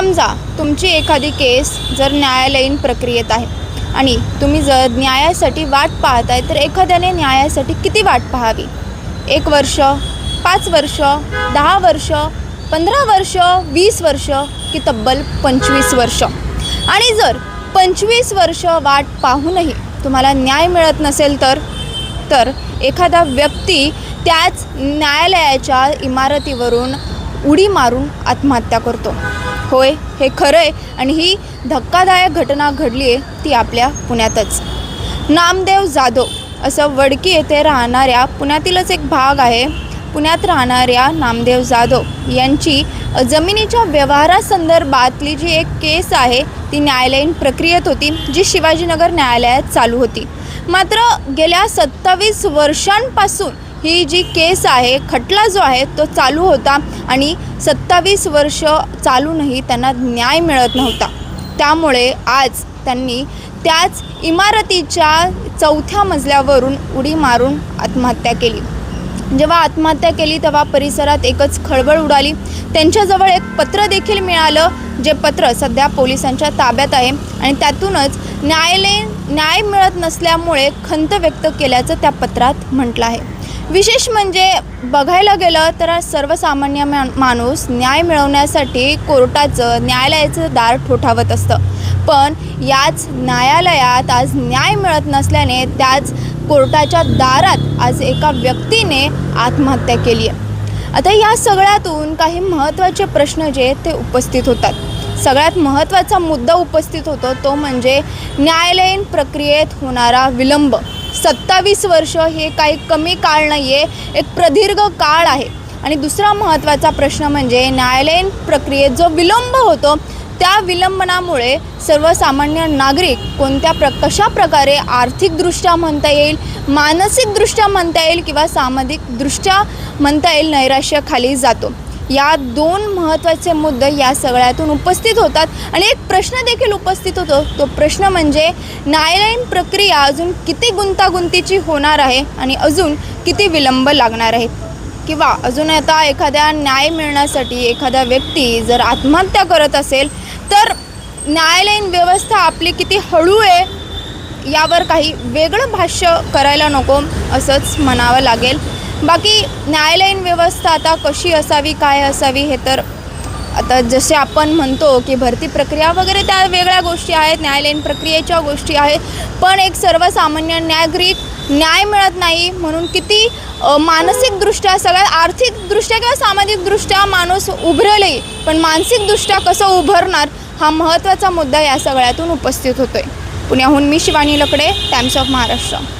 समजा तुमची एखादी केस जर न्यायालयीन प्रक्रियेत आहे आणि तुम्ही जर न्यायासाठी वाट पाहताय तर एखाद्याने न्यायासाठी किती वाट पाहावी? एक वर्ष पाच वर्ष दहा वर्ष पंधरा वर्ष वीस वर्ष की तब्बल पंचवीस वर्ष? आणि जर पंचवीस वर्ष वाट पाहूनही तुम्हाला न्याय मिळत नसेल तर तर एखादा व्यक्ती त्याच न्यायालयाच्या इमारतीवरून उडी मारून आत्महत्या करतो. होय हे खरं आहे आणि ही धक्कादायक घटना घडली आहे ती आपल्या पुण्यातच. नामदेव जाधव असं वडकी येथे राहणाऱ्या पुण्यातीलच एक भाग आहे. पुण्यात राहणाऱ्या नामदेव जाधव यांची जमिनीच्या व्यवहारासंदर्भातली जी एक केस आहे ती न्यायालयीन प्रक्रियेत होती जी शिवाजीनगर न्यायालयात चालू होती. मात्र गेल्या सत्तावीस वर्षांपासून ही जी केस आहे खटला जो आहे तो चालू होता आणि सत्तावीस वर्ष चालूनही त्यांना न्याय मिळत नव्हता. त्यामुळे आज त्यांनी त्याच इमारतीच्या चौथ्या मजल्यावरून उडी मारून आत्महत्या केली. जेव्हा आत्महत्या केली तेव्हा परिसरात एकच खळबळ उडाली. त्यांच्याजवळ एक पत्र देखील मिळालं जे पत्र सध्या पोलिसांच्या ताब्यात आहे आणि त्यातूनच न्यायालय न्याय मिळत नसल्यामुळे खंत व्यक्त केल्याचं त्या पत्रात म्हटलं आहे. विशेष म्हणजे बघायला गेलं तर सर्वसामान्य मा माणूस न्याय मिळवण्यासाठी कोर्टाचं न्यायालयाचं दार ठोठावत असतं. पण याच न्यायालयात आज न्याय मिळत नसल्याने त्याच कोर्टाच्या दारात आज एका व्यक्तीने आत्महत्या केली आहे. आता या सगळ्यातून काही महत्त्वाचे प्रश्न जे आहेत ते उपस्थित होतात. सगळ्यात महत्त्वाचा मुद्दा उपस्थित होतो तो म्हणजे न्यायालयीन प्रक्रियेत होणारा विलंब. सत्तावीस वर्ष हे काही कमी काळ नाही आहे एक प्रदीर्घ काळ आहे. आणि दुसरा महत्त्वाचा प्रश्न म्हणजे न्यायालयीन प्रक्रियेत जो विलंब होतो त्या विलंबनामुळे सर्वसामान्य नागरिक कोणत्या प्र कशा प्रकारे आर्थिकदृष्ट्या म्हणता येईल मानसिकदृष्ट्या म्हणता येईल किंवा सामाजिकदृष्ट्या म्हणता येईल नैराश्याखाली जातो. या दोन महत्त्वाचे मुद्दे या सगळ्यातून उपस्थित होतात. आणि एक प्रश्न देखील उपस्थित होतो. तो प्रश्न म्हणजे न्यायालयीन प्रक्रिया अजून किती गुंतागुंतीची होणार आहे आणि अजून किती विलंब लागणार आहे? किंवा अजून आता एखाद्या न्याय मिळण्यासाठी एखादा व्यक्ती जर आत्महत्या करत असेल तर न्यायालयीन व्यवस्था आपली किती हळू आहे? यावर काही वेगळं भाष्य करायला नको असंच म्हणावं लागेल. बाकी न्यायालयीन व्यवस्था आता कशी असावी काय असावी हे तर आता जसे आपण म्हणतो की भरती प्रक्रिया वगैरे त्या वेगळ्या गोष्टी आहेत न्यायालयीन प्रक्रियेच्या गोष्टी आहेत पण एक सर्वसामान्य नागरिक न्याय मिळत नाही म्हणून किती मानसिकदृष्ट्या सगळ्यात आर्थिकदृष्ट्या किंवा सामाजिकदृष्ट्या माणूस उभरलंही पण मानसिकदृष्ट्या कसं उभरणार हा महत्त्वाचा मुद्दा या सगळ्यातून उपस्थित होतो आहे पुण्याहून मी शिवानी लकडे टाइम्स ऑफ महाराष्ट्र